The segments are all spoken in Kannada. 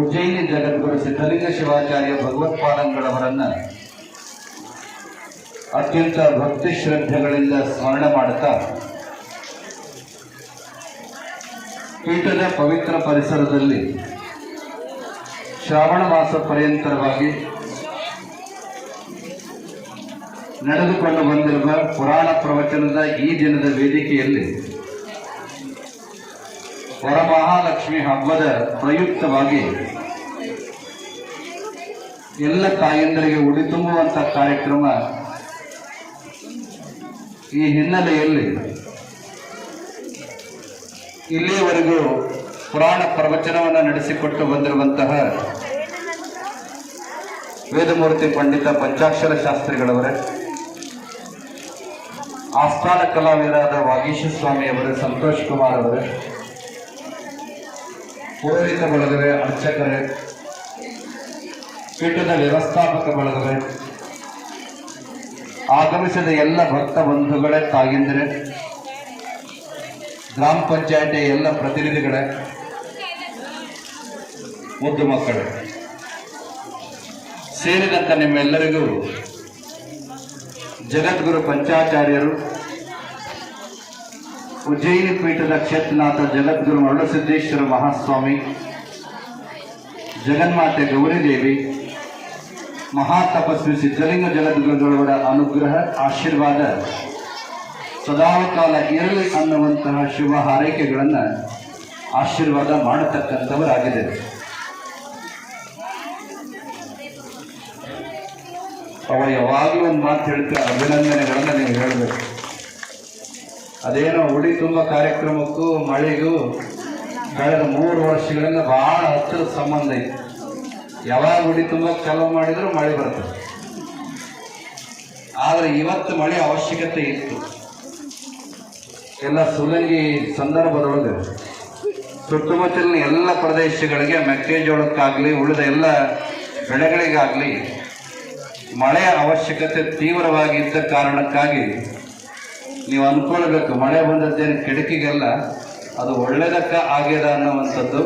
ಉಜ್ಜಯಿನಿ ಜಗದ್ಗುರು ಸಿದ್ಧಲಿಂಗ ಶಿವಾಚಾರ್ಯ ಭಗವತ್ಪಾದಂಗಳವರನ್ನ ಅತ್ಯಂತ ಭಕ್ತಿ ಶ್ರದ್ಧೆಗಳಿಂದ ಸ್ಮರಣೆ ಮಾಡುತ್ತಾ, ಪೀಠದ ಪವಿತ್ರ ಪರಿಸರದಲ್ಲಿ ಶ್ರಾವಣ ಮಾಸ ಪರ್ಯಂತರವಾಗಿ ನಡೆದುಕೊಂಡು ಬಂದಿರುವ ಪುರಾಣ ಪ್ರವಚನದ ಈ ದಿನದ ವೇದಿಕೆಯಲ್ಲಿ ವರಮಹಾಲಕ್ಷ್ಮಿ ಹಬ್ಬದ ಪ್ರಯುಕ್ತವಾಗಿ ಎಲ್ಲ ತಾಯಂದರಿಗೆ ಉಡಿ ತುಂಬುವಂತ ಕಾರ್ಯಕ್ರಮ ಈ ಹಿನ್ನೆಲೆಯಲ್ಲಿ ಇಲ್ಲಿಯವರೆಗೂ ಪುರಾಣ ಪ್ರವಚನವನ್ನು ನಡೆಸಿಕೊಟ್ಟು ಬಂದಿರುವಂತಹ ವೇದಮೂರ್ತಿ ಪಂಡಿತ ಪಂಚಾಕ್ಷರ ಶಾಸ್ತ್ರಿಗಳವರೇ, ಆಸ್ಥಾನ ಕಲಾವಿದರಾದ ವಾಗೀಶ ಸ್ವಾಮಿಯವರೇ ಸಂತೋಷ್ ಕುಮಾರ್ ಅವರೇ ಪುರೋಹಿತ ಬಳಗರೆ ಅರ್ಚಕರೇ. ಪೀಠದ ವ್ಯವಸ್ಥಾಪಕ ಬಳಗರೆ ಆಗಮಿಸಿದ ಎಲ್ಲ ಭಕ್ತ ಬಂಧುಗಳೇ ತಾಗಿಂದರೆ ಗ್ರಾಮ ಪಂಚಾಯತಿ ಎಲ್ಲ ಪ್ರತಿನಿಧಿಗಳೇ, ಮುದ್ದು ಮಕ್ಕಳೇ. ಸೇರಿದಂತ ನಿಮ್ಮೆಲ್ಲರಿಗೂ ಜಗದ್ಗುರು ಪಂಚಾಚಾರ್ಯರು ಉಜ್ಜಯಿನಿ ಪೀಠದ ಕ್ಷೇತ್ರನಾಥ ಜಗದ್ಗುರು ಮರುಳಸಿದ್ದೇಶ್ವರ ಮಹಾಸ್ವಾಮಿ, ಜಗನ್ಮಾತೆ ಗೌರಿದೇವಿ, ಮಹಾತಪಸ್ವಿ ಸಿದ್ಧಲಿಂಗ ಜಗದ್ಗುರುಗಳವರ ಅನುಗ್ರಹ, ಆಶೀರ್ವಾದ ಸದಾಕಾಲ ಇರಲಿ ಅನ್ನುವಂತಹ ಶುಭ ಹಾರೈಕೆಗಳನ್ನು ಆಶೀರ್ವಾದ ಮಾಡತಕ್ಕಂಥವರಾಗಿದೆ. ಅವ ಯಾವಾಗಲೂ ಒಂದು ಮಾತು ಹೇಳ್ತಾರೆ ಅಭಿನಂದನೆಗಳನ್ನು ನೀವು ಹೇಳಬೇಕು. ಅದೇನೋ ಉಡಿ ತುಂಬ ಕಾರ್ಯಕ್ರಮಕ್ಕೂ ಮಳೆಗೂ ಕಳೆದ ಮೂರು ವರ್ಷಗಳಿಂದ ಬಹಳ ಹತ್ತಿರದ ಸಂಬಂಧ ಇದೆ. ಯಾವಾಗ ಉಡಿ ತುಂಬ ಚಾಲೂ ಮಾಡಿದ್ರು ಮಳೆ ಬರ್ತದೆ. ಆದರೆ ಇವತ್ತು ಮಳೆ ಅವಶ್ಯಕತೆ ಇತ್ತು. ಎಲ್ಲ ಸುಲಂಗಿ ಸಂದರ್ಭದೊಳಗೆ ಸುತ್ತಮುತ್ತಲಿನ ಎಲ್ಲ ಪ್ರದೇಶಗಳಿಗೆ ಮೆಕ್ಕೆಜೋಳಕ್ಕಾಗಲಿ, ಉಳಿದ ಎಲ್ಲ ಬೆಳೆಗಳಿಗಾಗಲಿ ಮಳೆಯ ಅವಶ್ಯಕತೆ ತೀವ್ರವಾಗಿ ಇದ್ದ ಕಾರಣಕ್ಕಾಗಿ ನೀವು ಅಂದ್ಕೊಳ್ಬೇಕು ಮಳೆ ಬಂದದ್ದೇನು ಕಿಟಕಿಗೆಲ್ಲ ಅದು ಒಳ್ಳೆಯದಕ್ಕೆ ಆಗ್ಯದ ಅನ್ನುವಂಥದ್ದು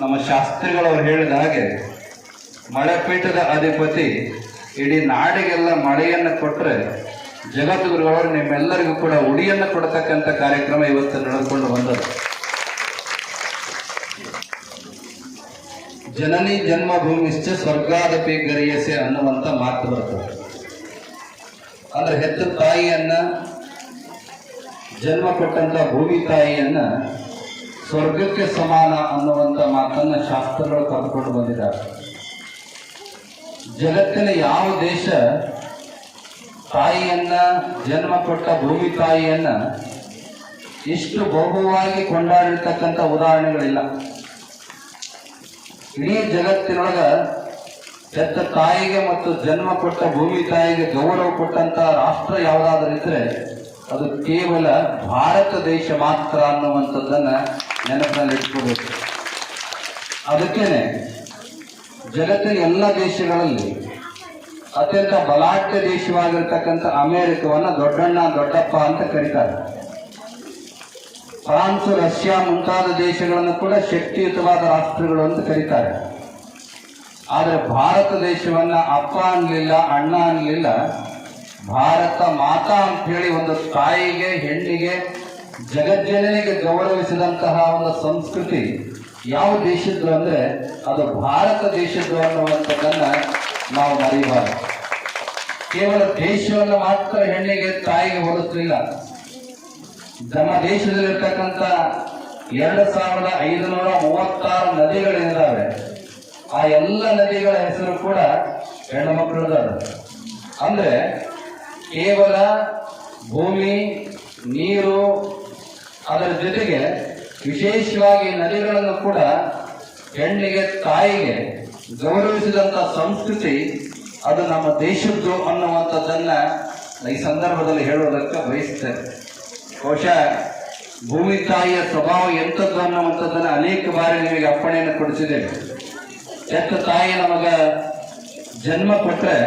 ನಮ್ಮ ಶಾಸ್ತ್ರಿಗಳವರು ಹೇಳಿದ ಹಾಗೆ. ಮಳೆ ಪೀಠದ ಅಧಿಪತಿ ಇಡೀ ನಾಡಿಗೆಲ್ಲ ಮಳೆಯನ್ನು ಕೊಟ್ಟರೆ ಜಗದ್ಗುರುಗಳವರು ನಿಮ್ಮೆಲ್ಲರಿಗೂ ಕೂಡ ಉಡಿಯನ್ನು ಕೊಡತಕ್ಕಂಥ ಕಾರ್ಯಕ್ರಮ ಇವತ್ತು ನಡೆದುಕೊಂಡು ಬಂದದ್ದು. ಜನನಿ ಜನ್ಮಭೂಮಿಶ್ಚ ಸ್ವರ್ಗಾದಪಿ ಗರಿಯಸೆ ಅನ್ನುವಂಥ ಮಾತು ಬರ್ತದೆ. ಅಂದ್ರೆ ಹೆತ್ತ ತಾಯಿಯನ್ನ ಜನ್ಮ ಕೊಟ್ಟಂತ ಭೂಮಿ ತಾಯಿಯನ್ನ ಸ್ವರ್ಗಕ್ಕೆ ಸಮಾನ ಅನ್ನುವಂಥ ಮಾತನ್ನ ಶಾಸ್ತ್ರಗಳು ಕರೆದುಕೊಂಡು ಬಂದಿದ್ದಾರೆ. ಜಗತ್ತಿನ ಯಾವ ದೇಶ ತಾಯಿಯನ್ನ, ಜನ್ಮ ಕೊಟ್ಟ ಭೂಮಿ ತಾಯಿಯನ್ನ ಇಷ್ಟು ಬಹುವಾಗಿ ಕೊಂಡಾಡಿರ್ತಕ್ಕಂಥ ಉದಾಹರಣೆಗಳಿಲ್ಲ. ಇಡೀ ಜಗತ್ತಿನೊಳಗ ಹೆತ್ತ ತಾಯಿಗೆ ಮತ್ತು ಜನ್ಮ ಕೊಟ್ಟ ಭೂಮಿ ತಾಯಿಗೆ ಗೌರವ ಕೊಟ್ಟಂತ ರಾಷ್ಟ್ರ ಯಾವುದಾದ್ರೂ ಇದ್ರೆ ಅದು ಕೇವಲ ಭಾರತ ದೇಶ ಮಾತ್ರ ಅನ್ನುವಂಥದ್ದನ್ನ ನೆನಪಿನಲ್ಲಿ ಇಟ್ಕೋಬೇಕು. ಅದಕ್ಕೇನೆ ಜಗತ್ತಿನ ಎಲ್ಲ ದೇಶಗಳಲ್ಲಿ ಅತ್ಯಂತ ಬಲಾಢ್ಯ ದೇಶವಾಗಿರ್ತಕ್ಕಂಥ ಅಮೆರಿಕವನ್ನ ದೊಡ್ಡಣ್ಣ ದೊಡ್ಡಪ್ಪ ಅಂತ ಕರೀತಾರೆ. ಫ್ರಾನ್ಸ್, ರಷ್ಯಾ ಮುಂತಾದ ದೇಶಗಳನ್ನು ಕೂಡ ಶಕ್ತಿಯುತವಾದ ರಾಷ್ಟ್ರಗಳು ಅಂತ ಕರೀತಾರೆ. ಆದರೆ ಭಾರತ ದೇಶವನ್ನ ಅಪ್ಪ ಅನ್ನಲಿಲ್ಲ ಅಣ್ಣ ಅನ್ಲಿಲ್ಲ ಭಾರತ ಮಾತಾ ಅಂತ ಹೇಳಿ ಒಂದು ತಾಯಿಗೆ, ಹೆಣ್ಣಿಗೆ, ಜಗಜ್ಜನನಿಗೆ ಗೌರವಿಸಿದಂತಹ ಒಂದು ಸಂಸ್ಕೃತಿ ಯಾವ ದೇಶದ್ದು ಅಂದ್ರೆ ಅದು ಭಾರತ ದೇಶದ್ದು ಅನ್ನುವಂಥದ್ದನ್ನ ನಾವು ಮರೆಯಬಾರದು ಕೇವಲ ದೇಶವನ್ನು ಮಾತ್ರ ಹೆಣ್ಣಿಗೆ, ತಾಯಿಗೆ ಹೋಲಿಸಲಿಲ್ಲ. ನಮ್ಮ ದೇಶದಲ್ಲಿರ್ತಕ್ಕಂಥ ಎರಡು ಸಾವಿರದ ಐದುನೂರ ಮೂವತ್ತಾರು ನದಿಗಳಿದ್ದಾವೆ ಆ ಎಲ್ಲ ನದಿಗಳ ಹೆಸರು ಕೂಡ ಹೆಣ್ಣು ಮಕ್ಕಳದಾದ ಅಂದ್ರೆ ಕೇವಲ ಭೂಮಿ, ನೀರು, ಅದರ ಜೊತೆಗೆ ವಿಶೇಷವಾಗಿ ನದಿಗಳನ್ನು ಕೂಡ ಹೆಣ್ಣಿಗೆ, ತಾಯಿಗೆ ಗೌರವಿಸಿದಂಥ ಸಂಸ್ಕೃತಿ ಅದು ನಮ್ಮ ದೇಶದ್ದು ಅನ್ನುವಂಥದ್ದನ್ನು ಈ ಸಂದರ್ಭದಲ್ಲಿ ಹೇಳೋದಕ್ಕೆ ಬಯಸ್ತೇನೆ. ಬಹುಶಃ ಭೂಮಿ, ತಾಯಿಯ ಸ್ವಭಾವ ಎಂಥದ್ದು ಅನ್ನುವಂಥದ್ದನ್ನು ಅನೇಕ ಬಾರಿ ನಿಮಗೆ ಅಪ್ಪಣೆಯನ್ನು ಕೊಡಿಸಿದ್ದೇವೆ. ಹೆತ್ತ ತಾಯಿ ನಮಗೆ ಜನ್ಮ ಕೊಟ್ಟರೆ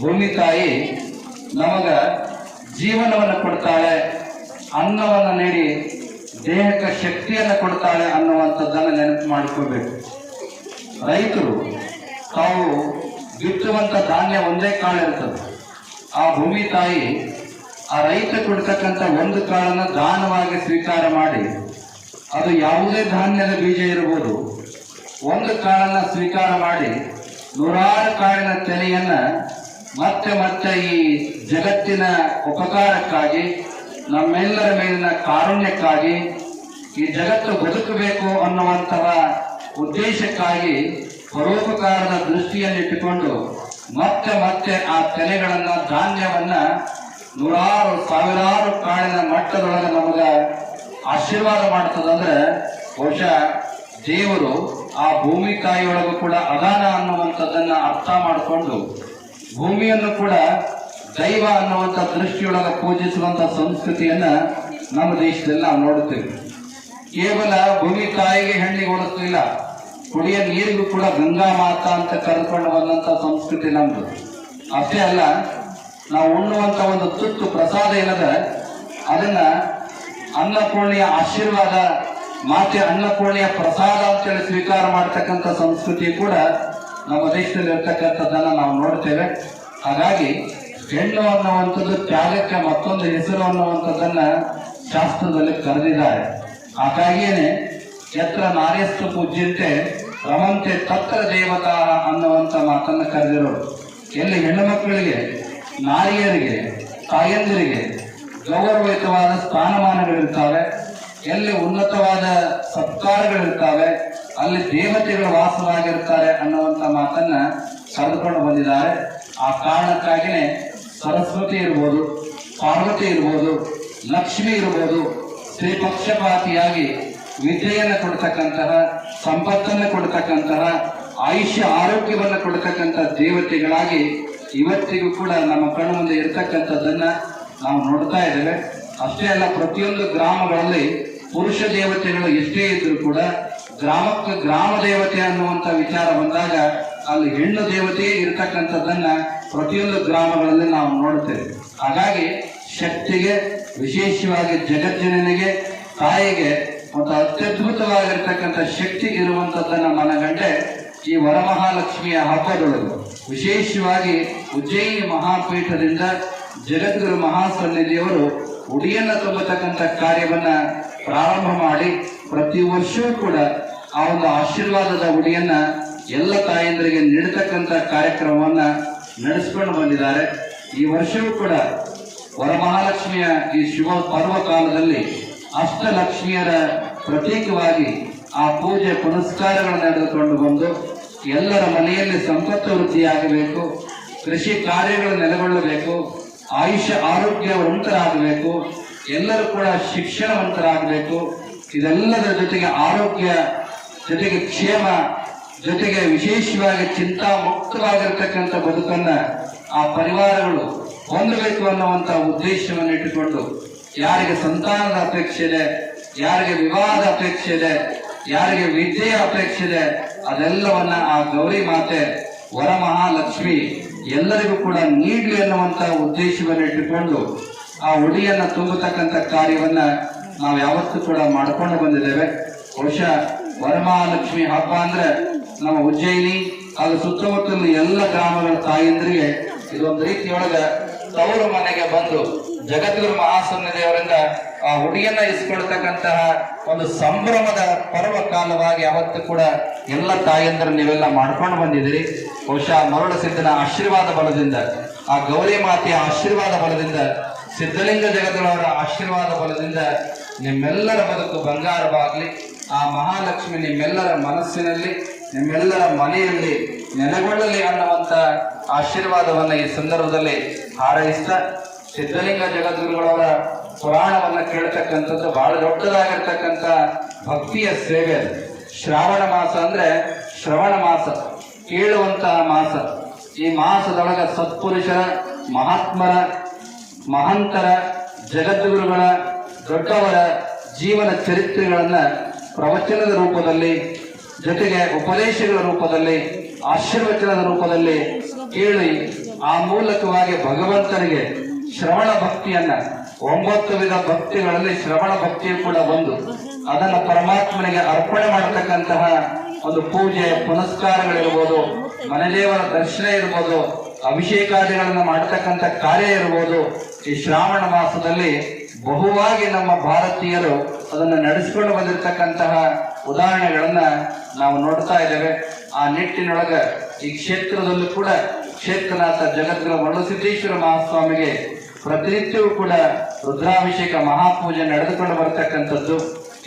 ಭೂಮಿ ತಾಯಿ ನಮಗ ಜೀವನವನ್ನು ಕೊಡ್ತಾಳೆ, ಅನ್ನವನ್ನು ನೀಡಿ, ದೇಹಕ್ಕೆ ಶಕ್ತಿಯನ್ನು ಕೊಡ್ತಾಳೆ ಅನ್ನುವಂಥದ್ದನ್ನು ನೆನಪು ಮಾಡ್ಕೋಬೇಕು ರೈತರು ತಾವು ಬಿತ್ತುವಂಥ ಧಾನ್ಯ ಒಂದೇ ಕಾಳು ಇರ್ತದೆ. ಆ ಭೂಮಿ ತಾಯಿ ಆ ರೈತ ಕೊಡ್ತಕ್ಕಂಥ ಒಂದು ಕಾಳನ್ನು ದಾನವಾಗಿ ಸ್ವೀಕಾರ ಮಾಡಿ, ಅದು ಯಾವುದೇ ಧಾನ್ಯದ ಬೀಜ ಇರಬಹುದು ಒಂದು ಕಾಳನ್ನು ಸ್ವೀಕಾರ ಮಾಡಿ ನೂರಾರು ಕಾಳಿನ ತೆನೆಯನ್ನ ಮತ್ತೆ ಮತ್ತೆ ಈ ಜಗತ್ತಿನ ಉಪಕಾರಕ್ಕಾಗಿ, ನಮ್ಮೆಲ್ಲರ ಮೇಲಿನ ಕಾರುಣ್ಯಕ್ಕಾಗಿ, ಈ ಜಗತ್ತು ಬದುಕಬೇಕು ಅನ್ನುವಂತಹ ಉದ್ದೇಶಕ್ಕಾಗಿ ಪರೋಪಕಾರದ ದೃಷ್ಟಿಯನ್ನಿಟ್ಟುಕೊಂಡು ಮತ್ತೆ ಮತ್ತೆ ಆ ತೆನೆಗಳನ್ನ ಧಾನ್ಯವನ್ನ ನೂರಾರು, ಸಾವಿರಾರು ಕಾಳಿನ ಮಟ್ಟದೊಳಗೆ ನಮಗ ಆಶೀರ್ವಾದ ಮಾಡ್ತದಂದ್ರೆ ಬಹುಶಃ ದೇವರು ಆ ಭೂಮಿ ತಾಯಿಯೊಳಗೂ ಕೂಡ ಅದಾನ ಅನ್ನುವಂಥದ್ದನ್ನ ಅರ್ಥ ಮಾಡಿಕೊಂಡು ಭೂಮಿಯನ್ನು ಕೂಡ ದೈವ ಅನ್ನುವಂಥ ದೃಷ್ಟಿಯೊಳಗೆ ಪೂಜಿಸುವಂತ ಸಂಸ್ಕೃತಿಯನ್ನ ನಮ್ಮ ದೇಶದಲ್ಲಿ ನಾವು ನೋಡುತ್ತೇವೆ. ಕೇವಲ ಭೂಮಿ ತಾಯಿಗೆ ಹೆಣ್ಣಿಗೆ ಹೋಲಿಸಲಿಲ್ಲ ಕುಡಿಯ ನೀರಿಗೂ ಕೂಡ ಗಂಗಾ ಮಾತಾ ಅಂತ ಕರೆದುಕೊಂಡು ಬಂದಂತ ಸಂಸ್ಕೃತಿ ನಮ್ದು. ಅಷ್ಟೇ ಅಲ್ಲ, ನಾವು ಉಣ್ಣುವಂತ ಒಂದು ತುತ್ತು ಪ್ರಸಾದ ಏನದ ಅದನ್ನ ಅನ್ನಪೂರ್ಣಿಯ ಆಶೀರ್ವಾದ, ಮಾತೆ ಅನ್ನಪೂರ್ಣಿಯ ಪ್ರಸಾದ ಅಂತೇಳಿ ಸ್ವೀಕಾರ ಮಾಡ್ತಕ್ಕಂಥ ಸಂಸ್ಕೃತಿ ಕೂಡ ನಮ್ಮ ದೇಶದಲ್ಲಿ ಇರ್ತಕ್ಕಂಥದ್ದನ್ನ ನಾವು ನೋಡ್ತೇವೆ. ಹಾಗಾಗಿ ಹೆಣ್ಣು ಅನ್ನುವಂಥದ್ದು ತ್ಯಾಗಕ್ಕೆ ಮತ್ತೊಂದು ಹೆಸರು ಅನ್ನುವಂಥದ್ದನ್ನ ಶಾಸ್ತ್ರದಲ್ಲಿ ಕರೆದಿದ್ದಾರೆ. ಹಾಗಾಗಿಯೇ ಯತ್ರ ನಾರ್ಯಸ್ತು ಪೂಜ್ಯಂತೆ ರಮಂತೆ ತತ್ರ ದೇವತಾ ಅನ್ನುವಂಥ ಮಾತನ್ನು ಕರೆದಿರೋರು. ಎಲ್ಲಿ ಹೆಣ್ಣು ಮಕ್ಕಳಿಗೆ, ನಾರಿಯರಿಗೆ, ತಾಯಂದಿರಿಗೆ ಗೌರವಯುತವಾದ ಸ್ಥಾನಮಾನಗಳಿರ್ತಾವೆ. ಎಲ್ಲಿ ಉನ್ನತವಾದ ಸತ್ಕಾರಗಳಿರ್ತಾವೆ. ಅಲ್ಲಿ ದೇವತೆಗಳು ವಾಸವಾಗಿರ್ತಾರೆ ಅನ್ನುವಂಥ ಮಾತನ್ನ ಕರೆದುಕೊಂಡು ಬಂದಿದ್ದಾರೆ. ಆ ಕಾರಣಕ್ಕಾಗಿನೇ ಸರಸ್ವತಿ ಇರ್ಬೋದು, ಪಾರ್ವತಿ ಇರ್ಬೋದು, ಲಕ್ಷ್ಮಿ ಇರ್ಬೋದು ಸ್ತ್ರೀ ಪಕ್ಷಪಾತಿಯಾಗಿ ವಿದ್ಯೆಯನ್ನು ಕೊಡ್ತಕ್ಕಂತಹ, ಸಂಪತ್ತನ್ನು ಕೊಡ್ತಕ್ಕಂತಹ, ಆಯುಷ್ಯ ಆರೋಗ್ಯವನ್ನು ಕೊಡ್ತಕ್ಕಂಥ ದೇವತೆಗಳಾಗಿ ಇವತ್ತಿಗೂ ಕೂಡ ನಮ್ಮ ಕಣ್ಣು ಮುಂದೆ ಇರತಕ್ಕಂಥದ್ದನ್ನ ನಾವು ನೋಡ್ತಾ ಇದ್ದೇವೆ. ಅಷ್ಟೇ ಅಲ್ಲ, ಪ್ರತಿಯೊಂದು ಗ್ರಾಮಗಳಲ್ಲಿ ಪುರುಷ ದೇವತೆಗಳು ಎಷ್ಟೇ ಇದ್ದರೂ ಕೂಡ ಗ್ರಾಮಕ್ಕೆ ಗ್ರಾಮ ದೇವತೆ ಅನ್ನುವಂಥ ವಿಚಾರ ಬಂದಾಗ ಅಲ್ಲಿ ಹೆಣ್ಣು ದೇವತೆ ಇರತಕ್ಕಂಥದ್ದನ್ನ ಪ್ರತಿಯೊಂದು ಗ್ರಾಮಗಳಲ್ಲಿ ನಾವು ನೋಡ್ತೇವೆ ಹಾಗಾಗಿ ಶಕ್ತಿಗೆ, ವಿಶೇಷವಾಗಿ ಜಗಜ್ಜನನಿಗೆ, ತಾಯಿಗೆ ಮತ್ತು ಅತ್ಯದ್ಭುತವಾಗಿರ್ತಕ್ಕಂಥ ಶಕ್ತಿ ಇರುವಂಥದ್ದನ್ನು ಮನಗಂಡೆ ಈ ವರಮಹಾಲಕ್ಷ್ಮಿಯ ಹಬ್ಬದೊಳಗೆ ವಿಶೇಷವಾಗಿ ಉಜ್ಜಯಿನಿ ಮಹಾಪೀಠದಿಂದ ಜಗದ್ಗುರು ಮಹಾಸನ್ನಿಧಿಯವರು ಉಡಿಯನ್ನು ತುಂಬತಕ್ಕಂಥ ಕಾರ್ಯವನ್ನ ಪ್ರಾರಂಭ ಮಾಡಿ ಪ್ರತಿ ವರ್ಷವೂ ಕೂಡ ಆ ಒಂದು ಆಶೀರ್ವಾದದ ಉಡಿಯನ್ನ ಎಲ್ಲ ತಾಯಂದರಿಗೆ ನೀಡತಕ್ಕಂಥ ಕಾರ್ಯಕ್ರಮವನ್ನ ನಡೆಸಿಕೊಂಡು ಬಂದಿದ್ದಾರೆ. ಈ ವರ್ಷವೂ ಕೂಡ ವರಮಹಾಲಕ್ಷ್ಮಿಯ ಈ ಶುಭ ಪರ್ವ ಕಾಲದಲ್ಲಿ ಅಷ್ಟಲಕ್ಷ್ಮಿಯರ ಪ್ರತೀಕವಾಗಿ ಆ ಪೂಜೆ ಪುನಸ್ಕಾರಗಳನ್ನು ನಡೆದುಕೊಂಡು ಬಂದು ಎಲ್ಲರ ಮನೆಯಲ್ಲಿ ಸಂಪತ್ತು ವೃದ್ಧಿಯಾಗಬೇಕು, ಕೃಷಿ ಕಾರ್ಯಗಳು ನೆಲೆಗೊಳ್ಳಬೇಕು, ಆಯುಷ್ಯ ಆರೋಗ್ಯವಂತರಾಗಬೇಕು ಎಲ್ಲರೂ ಕೂಡ ಶಿಕ್ಷಣವಂತರಾಗಬೇಕು. ಇದೆಲ್ಲದರ ಜೊತೆಗೆ ಆರೋಗ್ಯ, ಜೊತೆಗೆ ಕ್ಷೇಮ, ಜೊತೆಗೆ ವಿಶೇಷವಾಗಿ ಚಿಂತಾ ಮುಕ್ತವಾಗಿರ್ತಕ್ಕಂಥ ಬದುಕನ್ನ ಆ ಪರಿವಾರಗಳು ಹೊಂದಬೇಕು ಅನ್ನುವಂಥ ಉದ್ದೇಶವನ್ನು ಇಟ್ಟುಕೊಂಡು ಯಾರಿಗೆ ಸಂತಾನದ ಅಪೇಕ್ಷೆ ಇದೆ, ಯಾರಿಗೆ ವಿವಾಹದ ಅಪೇಕ್ಷೆ ಇದೆ, ಯಾರಿಗೆ ವಿದ್ಯೆಯ ಅಪೇಕ್ಷೆ ಇದೆ, ಅದೆಲ್ಲವನ್ನ ಆ ಗೌರಿ ಮಾತೆ, ವರಮಹಾಲಕ್ಷ್ಮಿ ಎಲ್ಲರಿಗೂ ಕೂಡ ನೀಡಲಿ ಅನ್ನುವಂಥ ಉದ್ದೇಶವನ್ನು ಇಟ್ಟುಕೊಂಡು ಆ ಉಡಿಯನ್ನ ತುಂಬತಕ್ಕಂಥ ಕಾರ್ಯವನ್ನ ನಾವು ಯಾವತ್ತೂ ಕೂಡ ಮಾಡ್ಕೊಂಡು ಬಂದಿದ್ದೇವೆ. ಬಹುಶಃ ವರಮಹಾಲಕ್ಷ್ಮಿ ಹಬ್ಬ ಅಂದ್ರೆ ನಮ್ಮ ಉಜ್ಜಯಿನಿ ಹಾಗೂ ಸುತ್ತಮುತ್ತಲಿನ ಎಲ್ಲ ಗ್ರಾಮಗಳ ತಾಯಂದ್ರಿಗೆ ಇದೊಂದು ರೀತಿಯೊಳಗ ತವರು ಮನೆಗೆ ಬಂದು ಜಗದ್ಗುರು ಮಹಾಸನ್ನಿಧಿಯವರಿಂದ ಆ ಹುಡಿಯನ್ನ ಇಸ್ಕೊಳ್ತಕ್ಕಂತಹ ಒಂದು ಸಂಭ್ರಮದ ಪರ್ವ ಕಾಲವಾಗಿ ಅವತ್ತು ಕೂಡ ಎಲ್ಲ ತಾಯಂದರು ನೀವೆಲ್ಲ ಮಾಡ್ಕೊಂಡು ಬಂದಿದ್ದೀರಿ. ಬಹುಶಃ ಮರುಳ ಸಿದ್ಧನ ಆಶೀರ್ವಾದ ಬಲದಿಂದ, ಆ ಗೌರಿ ಮಾತೆಯ ಆಶೀರ್ವಾದ ಬಲದಿಂದ ಸಿದ್ಧಲಿಂಗ ಜಗದಳವರ ಆಶೀರ್ವಾದ ಬಲದಿಂದ ನಿಮ್ಮೆಲ್ಲರ ಬದುಕು ಬಂಗಾರವಾಗಲಿ, ಆ ಮಹಾಲಕ್ಷ್ಮಿ ನಿಮ್ಮೆಲ್ಲರ ಮನಸ್ಸಿನಲ್ಲಿ, ನಿಮ್ಮೆಲ್ಲರ ಮನೆಯಲ್ಲಿ ನೆಲೆಗೊಳ್ಳಲಿ ಅನ್ನುವಂಥ ಆಶೀರ್ವಾದವನ್ನು ಈ ಸಂದರ್ಭದಲ್ಲಿ ಹಾರೈಸ್ತಾ, ಸಿದ್ಧಲಿಂಗ ಜಗದ್ಗುರುಗಳವರ ಪುರಾಣವನ್ನು ಕೇಳ್ತಕ್ಕಂಥದ್ದು ಬಹಳ ದೊಡ್ಡದಾಗಿರ್ತಕ್ಕಂಥ ಭಕ್ತಿಯ ಸೇವೆ ಅದು. ಶ್ರಾವಣ ಮಾಸ ಅಂದರೆ ಶ್ರವಣ ಮಾಸ, ಕೇಳುವಂತಹ ಮಾಸ. ಈ ಮಾಸದೊಳಗ ಸತ್ಪುರುಷರ, ಮಹಾತ್ಮರ ಮಹಂತರ ಜಗದ್ಗುರುಗಳ ದೊಡ್ಡವರ ಜೀವನ ಚರಿತ್ರೆಗಳನ್ನು ಪ್ರವಚನದ ರೂಪದಲ್ಲಿ, ಜೊತೆಗೆ ಉಪದೇಶಗಳ ರೂಪದಲ್ಲಿ, ಆಶೀರ್ವಚನದ ರೂಪದಲ್ಲಿ ಕೇಳಿ ಆ ಮೂಲಕವಾಗಿ ಭಗವಂತನಿಗೆ ಶ್ರವಣ ಭಕ್ತಿಯನ್ನ, ಒಂಬತ್ತು ವಿಧ ಭಕ್ತಿಗಳಲ್ಲಿ ಶ್ರವಣ ಭಕ್ತಿಯು ಕೂಡ ಒಂದು. ಅದನ್ನ ಪರಮಾತ್ಮನಿಗೆ ಅರ್ಪಣೆ ಮಾಡತಕ್ಕಂತಹ ಒಂದು ಪೂಜೆ, ಪುನಸ್ಕಾರಗಳಿರ್ಬೋದು ಮನೆದೇವರ ದರ್ಶನ ಇರ್ಬೋದು ಅಭಿಷೇಕಾದಿಗಳನ್ನ ಮಾಡತಕ್ಕಂಥ ಕಾರ್ಯ ಇರ್ಬೋದು, ಈ ಶ್ರಾವಣ ಮಾಸದಲ್ಲಿ ಬಹುವಾಗಿ ನಮ್ಮ ಭಾರತೀಯರು ಅದನ್ನು ನಡೆಸಿಕೊಂಡು ಬಂದಿರತಕ್ಕಂತಹ ಉದಾಹರಣೆಗಳನ್ನ ನಾವು ನೋಡ್ತಾ ಇದ್ದೇವೆ. ಆ ನಿಟ್ಟಿನೊಳಗ ಈ ಕ್ಷೇತ್ರದಲ್ಲೂ ಕೂಡ ಕ್ಷೇತ್ರನಾಥ ಜಗದ್ಗುರು ಮರುಸಿದ್ದೇಶ್ವರ ಮಹಾಸ್ವಾಮಿಗೆ ಪ್ರತಿನಿತ್ಯವೂ ಕೂಡ ರುದ್ರಾಭಿಷೇಕ, ಮಹಾಪೂಜೆ ನಡೆದುಕೊಂಡು ಬರತಕ್ಕಂಥದ್ದು.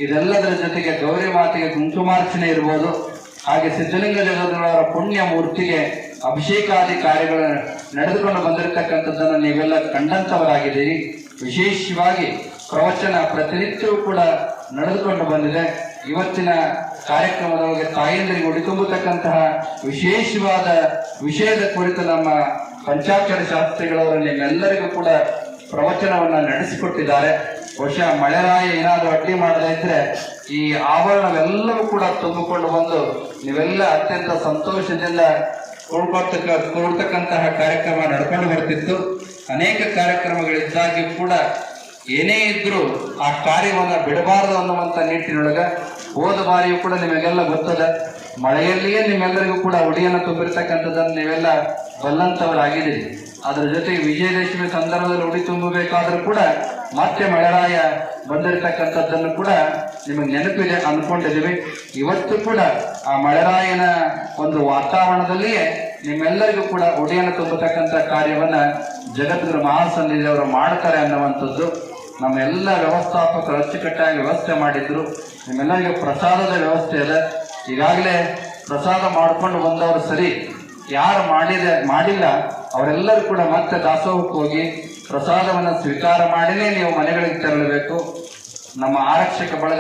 ಇದೆಲ್ಲದರ ಜೊತೆಗೆ ಗೌರಿ ಮಾತೆಗೆ ಕುಂಕುಮಾರ್ಚನೆ ಇರ್ಬೋದು. ಹಾಗೆ ಸಿದ್ಧಲಿಂಗ ಜಗದವರ ಪುಣ್ಯ ಮೂರ್ತಿಗೆ ಅಭಿಷೇಕಾದಿ ಕಾರ್ಯಗಳು ನಡೆದುಕೊಂಡು ಬಂದಿರತಕ್ಕಂಥದ್ದನ್ನು ನೀವೆಲ್ಲ ಕಂಡಂತವರಾಗಿದ್ದೀರಿ. ವಿಶೇಷವಾಗಿ ಪ್ರವಚನ ಪ್ರತಿನಿತ್ಯವೂ ಕೂಡ ನಡೆದುಕೊಂಡು ಬಂದಿದೆ. ಇವತ್ತಿನ ಕಾರ್ಯಕ್ರಮದೊಳಗೆ ತಾಯಂದರಿಗೆ ಉಡಿತುಂಬತಕ್ಕಂತಹ ವಿಶೇಷವಾದ ವಿಷಯದ ಕುರಿತು ನಮ್ಮ ಪಂಚಾಕ್ಷರ ಶಾಸ್ತ್ರಿಗಳವರು ನಿಮ್ಮೆಲ್ಲರಿಗೂ ಕೂಡ ಪ್ರವಚನವನ್ನು ನಡೆಸಿಕೊಟ್ಟಿದ್ದಾರೆ. ಬಹುಶಃ ಮಳೆರಾಯ ಏನಾದರೂ ಅಡ್ಡಿ ಮಾಡದೇ ಇದ್ರೆ ಈ ಆವರಣವೆಲ್ಲವೂ ಕೂಡ ತುಂಬಿಕೊಂಡು ಬಂದು ನೀವೆಲ್ಲ ಅತ್ಯಂತ ಸಂತೋಷದಿಂದ ಕೂಡ್ಕೊಳ್ತಕ್ಕ, ಕೂಡ್ತಕ್ಕಂತಹ ಕಾರ್ಯಕ್ರಮ ನಡ್ಕೊಂಡು ಬರ್ತಿತ್ತು. ಅನೇಕ ಕಾರ್ಯಕ್ರಮಗಳಿದ್ದಾಗ್ಯೂ ಕೂಡ ಏನೇ ಇದ್ರೂ ಆ ಕಾರ್ಯವನ್ನು ಬಿಡಬಾರದು ಅನ್ನುವಂಥ ನಿಟ್ಟಿನೊಳಗೆ ಹೋದ ಬಾರಿಯೂ ಕೂಡ ನಿಮಗೆಲ್ಲ ಗೊತ್ತದೆ. ಮಳೆಯಲ್ಲಿಯೇ ನಿಮ್ಮೆಲ್ಲರಿಗೂ ಕೂಡ ಉಡಿಯನ್ನು ತುಂಬಿರ್ತಕ್ಕಂಥದ್ದನ್ನು ನೀವೆಲ್ಲ ಬಲ್ಲಂತವರಾಗಿದ್ದೀರಿ. ಅದರ ಜೊತೆಗೆ ವಿಜಯದಶಮಿ ಸಂದರ್ಭದಲ್ಲಿ ಉಡಿ ತುಂಬಬೇಕಾದ್ರೂ ಕೂಡ ಮತ್ತೆ ಮಳೆರಾಯ ಬಂದಿರತಕ್ಕಂಥದ್ದನ್ನು ಕೂಡ ನಿಮಗೆ ನೆನಪಿದೆ ಅನ್ಕೊಂಡಿದ್ದೀವಿ ಇವತ್ತು ಕೂಡ ಆ ಮಳೆರಾಯನ ಒಂದು ವಾತಾವರಣದಲ್ಲಿಯೇ ನಿಮ್ಮೆಲ್ಲರಿಗೂ ಕೂಡ ಉಡಿಯನ್ನು ತುಂಬತಕ್ಕಂಥ ಕಾರ್ಯವನ್ನ ಜಗದ್ಗುರು ಮಹಾಸನ್ನಿಧಿಯವರು ಮಾಡ್ತಾರೆ ಅನ್ನುವಂಥದ್ದು ನಮ್ಮೆಲ್ಲ ವ್ಯವಸ್ಥಾಪಕರು ಅಚ್ಚುಕಟ್ಟಾಗಿ ವ್ಯವಸ್ಥೆ ಮಾಡಿದ್ರು. ನಿಮ್ಮೆಲ್ಲರಿಗೂ ಪ್ರಸಾದದ ವ್ಯವಸ್ಥೆ ಇದೆ. ಈಗಾಗಲೇ ಪ್ರಸಾದ ಮಾಡಿಕೊಂಡು ಬಂದವರು ಸರಿ ಯಾರು ಮಾಡಿದ ಮಾಡಿಲ್ಲ ಅವರೆಲ್ಲರೂ ಕೂಡ ಮತ್ತೆ ದಾಸೋಹಕ್ಕೆ ಹೋಗಿ ಪ್ರಸಾದವನ್ನು ಸ್ವೀಕಾರ ಮಾಡಿನೇ ನೀವು ಮನೆಗಳಿಗೆ ತೆರಳಬೇಕು. ನಮ್ಮ ಆರಕ್ಷಕ ಬಳಗ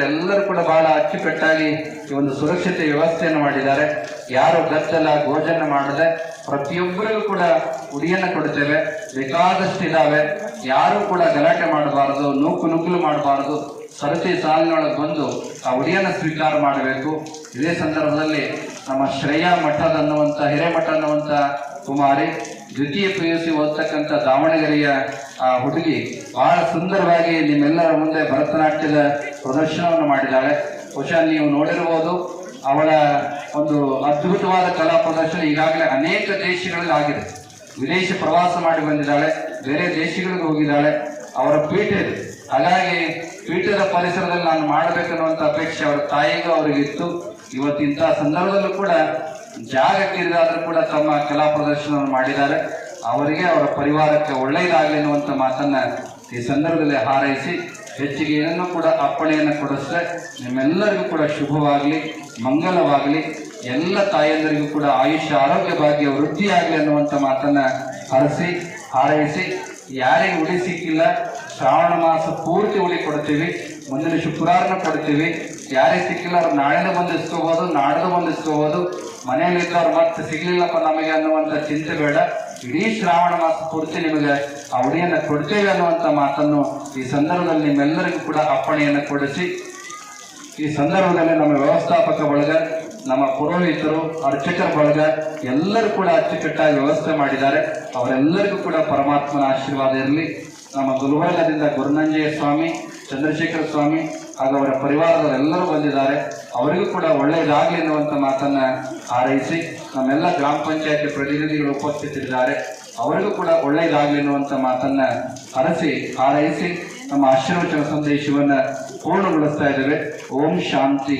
ಎಲ್ಲರೂ ಕೂಡ ಬಹಳ ಅಚ್ಚುಕಟ್ಟಾಗಿ ಈ ಒಂದು ಸುರಕ್ಷತೆ ವ್ಯವಸ್ಥೆಯನ್ನು ಮಾಡಿದ್ದಾರೆ. ಯಾರು ಗದ್ದಲ, ಗೋಜನ ಮಾಡದೆ ಪ್ರತಿಯೊಬ್ಬರಿಗೂ ಕೂಡ ಉಡಿಯನ್ನು ಕೊಡ್ತೇವೆ ಬೇಕಾದಷ್ಟು ಇದಾವೆ. ಯಾರು ಕೂಡ ಗಲಾಟೆ ಮಾಡಬಾರದು, ನೂಕು ನುಗ್ಗಲು ಮಾಡಬಾರದು. ಸರತಿ ಸಾಲಿನೊಳಗೆ ಬಂದು ಆ ಉಡಿಯನ್ನು ಸ್ವೀಕಾರ ಮಾಡಬೇಕು. ಇದೇ ಸಂದರ್ಭದಲ್ಲಿ ನಮ್ಮ ಶ್ರೇಯಾ ಮಠದ ಅನ್ನುವಂಥ ಹಿರೇಮಠ ಅನ್ನುವಂಥ ಕುಮಾರಿ ದ್ವಿತೀಯ ಪಿ ಯು ಸಿ ಓದ್ತಕ್ಕಂಥ ದಾವಣಗೆರೆಯ ಆ ಹುಡುಗಿ ಬಹಳ ಸುಂದರವಾಗಿ ನಿಮ್ಮೆಲ್ಲರ ಮುಂದೆ ಭರತನಾಟ್ಯದ ಪ್ರದರ್ಶನವನ್ನು ಮಾಡಿದ್ದಾಳೆ. ಬಹುಶಃ ನೀವು ನೋಡಿರಬಹುದು ಅವಳ ಒಂದು ಅದ್ಭುತವಾದ ಕಲಾ ಪ್ರದರ್ಶನ ಈಗಾಗಲೇ ಅನೇಕ ದೇಶಗಳಲ್ಲಿ ಆಗಿದೆ. ವಿದೇಶ ಪ್ರವಾಸ ಮಾಡಿ ಬಂದಿದ್ದಾಳೆ, ಬೇರೆ ದೇಶಗಳಿಗೆ ಹೋಗಿದ್ದಾಳೆ, ಅವರ ಪೀಠ ಇದೆ. ಹಾಗಾಗಿ ಪೀಠದ ಪರಿಸರದಲ್ಲಿ ನಾನು ಮಾಡಬೇಕನ್ನುವಂಥ ಅಪೇಕ್ಷೆ ಅವರ ತಾಯಿಗೂ ಅವರಿಗಿತ್ತು. ಇವತ್ತು ಇಂತಹ ಸಂದರ್ಭದಲ್ಲೂ ಕೂಡ ಜಾಗಕ್ಕಿರಿದಾದ್ರೂ ಕೂಡ ತಮ್ಮ ಕಲಾ ಪ್ರದರ್ಶನವನ್ನು ಮಾಡಿದ್ದಾರೆ. ಅವರಿಗೆ ಅವರ ಪರಿವಾರಕ್ಕೆ ಒಳ್ಳೆಯದಾಗಲಿ ಅನ್ನುವಂಥ ಮಾತನ್ನ ಈ ಸಂದರ್ಭದಲ್ಲಿ ಹಾರೈಸಿ, ಹೆಚ್ಚಿಗೆ ಏನನ್ನು ಕೂಡ ಅಪ್ಪಣೆಯನ್ನು ಕೊಡಿಸ್ರೆ ನಿಮ್ಮೆಲ್ಲರಿಗೂ ಕೂಡ ಶುಭವಾಗಲಿ, ಮಂಗಲವಾಗಲಿ, ಎಲ್ಲ ತಾಯಂದರಿಗೂ ಕೂಡ ಆಯುಷ್ಯ ಆರೋಗ್ಯ ಭಾಗ್ಯ ವೃದ್ಧಿಯಾಗಲಿ ಅನ್ನುವಂಥ ಮಾತನ್ನು ಹರಸಿ, ಹಾರೈಸಿ, ಯಾರಿಗೆ ಉಳಿ ಸಿಕ್ಕಿಲ್ಲ, ಶ್ರಾವಣ ಮಾಸ ಪೂರ್ತಿ ಉಳಿ ಕೊಡ್ತೀವಿ ಮುಂದಿನ ಶುಕ್ರವಾರನ ಕೊಡ್ತೀವಿ ಯಾರಿಗೆ ಸಿಕ್ಕಿಲ್ಲ, ಅವ್ರು ನಾಳೆನೂ ಬಂದು ಇಸ್ಕೋಬೋದು, ನಾಡ್ದು ಬಂದು ಇಸ್ಕೋಬೋದು. ಮನೆಯಲ್ಲಿ ಇದ್ದವ್ರು ಮತ್ತೆ ಸಿಗ್ಲಿಲ್ಲಪ್ಪ ನಮಗೆ ಅನ್ನುವಂಥ ಚಿಂತೆ ಬೇಡ. ಇಡೀ ಶ್ರಾವಣ ಮಾಸ ಪೂರ್ತಿ ನಿಮಗೆ. ಆ ಕೊಡ್ತೇವೆ ಅನ್ನುವಂಥ ಮಾತನ್ನು ಈ ಸಂದರ್ಭದಲ್ಲಿ ನಿಮ್ಮೆಲ್ಲರಿಗೂ ಕೂಡ ಅಪ್ಪಣೆಯನ್ನು ಕೊಡಿಸಿ, ಈ ಸಂದರ್ಭದಲ್ಲಿ ನಮ್ಮ ವ್ಯವಸ್ಥಾಪಕ ಬಳಗ, ನಮ್ಮ ಪುರೋಹಿತರು, ಅರ್ಚಕರ ಬಳಗ, ಎಲ್ಲರೂ ಕೂಡ ಅಚ್ಚುಕಟ್ಟಾಗಿ ವ್ಯವಸ್ಥೆ ಮಾಡಿದ್ದಾರೆ. ಅವರೆಲ್ಲರಿಗೂ ಕೂಡ ಪರಮಾತ್ಮನ ಆಶೀರ್ವಾದ ಇರಲಿ. ನಮ್ಮ ಗುಲ್ಬರ್ಗದಿಂದ ಗುರುನಂಜಯ ಸ್ವಾಮಿ, ಚಂದ್ರಶೇಖರ ಸ್ವಾಮಿ ಹಾಗೂ ಅವರ ಪರಿವಾರದವರೆಲ್ಲರೂ ಬಂದಿದ್ದಾರೆ. ಅವರಿಗೂ ಕೂಡ ಒಳ್ಳೆಯದಾಗಲಿ ಎನ್ನುವಂಥ ಮಾತನ್ನು ಹಾರೈಸಿ ನಮ್ಮೆಲ್ಲ ಗ್ರಾಮ ಪಂಚಾಯತಿ ಪ್ರತಿನಿಧಿಗಳು ಉಪಸ್ಥಿತರಿದ್ದಾರೆ. ಅವರಿಗೂ ಕೂಡ ಒಳ್ಳೆಯದಾಗಲಿ ಎನ್ನುವಂಥ ಮಾತನ್ನು ಹರಸಿ, ಹಾರೈಸಿ ನಮ್ಮ ಆಶೀರ್ವಚನ ಸಂದೇಶವನ್ನು ಪೂರ್ಣಗೊಳಿಸ್ತಾ ಇದ್ದೇವೆ. ಓಂ ಶಾಂತಿ.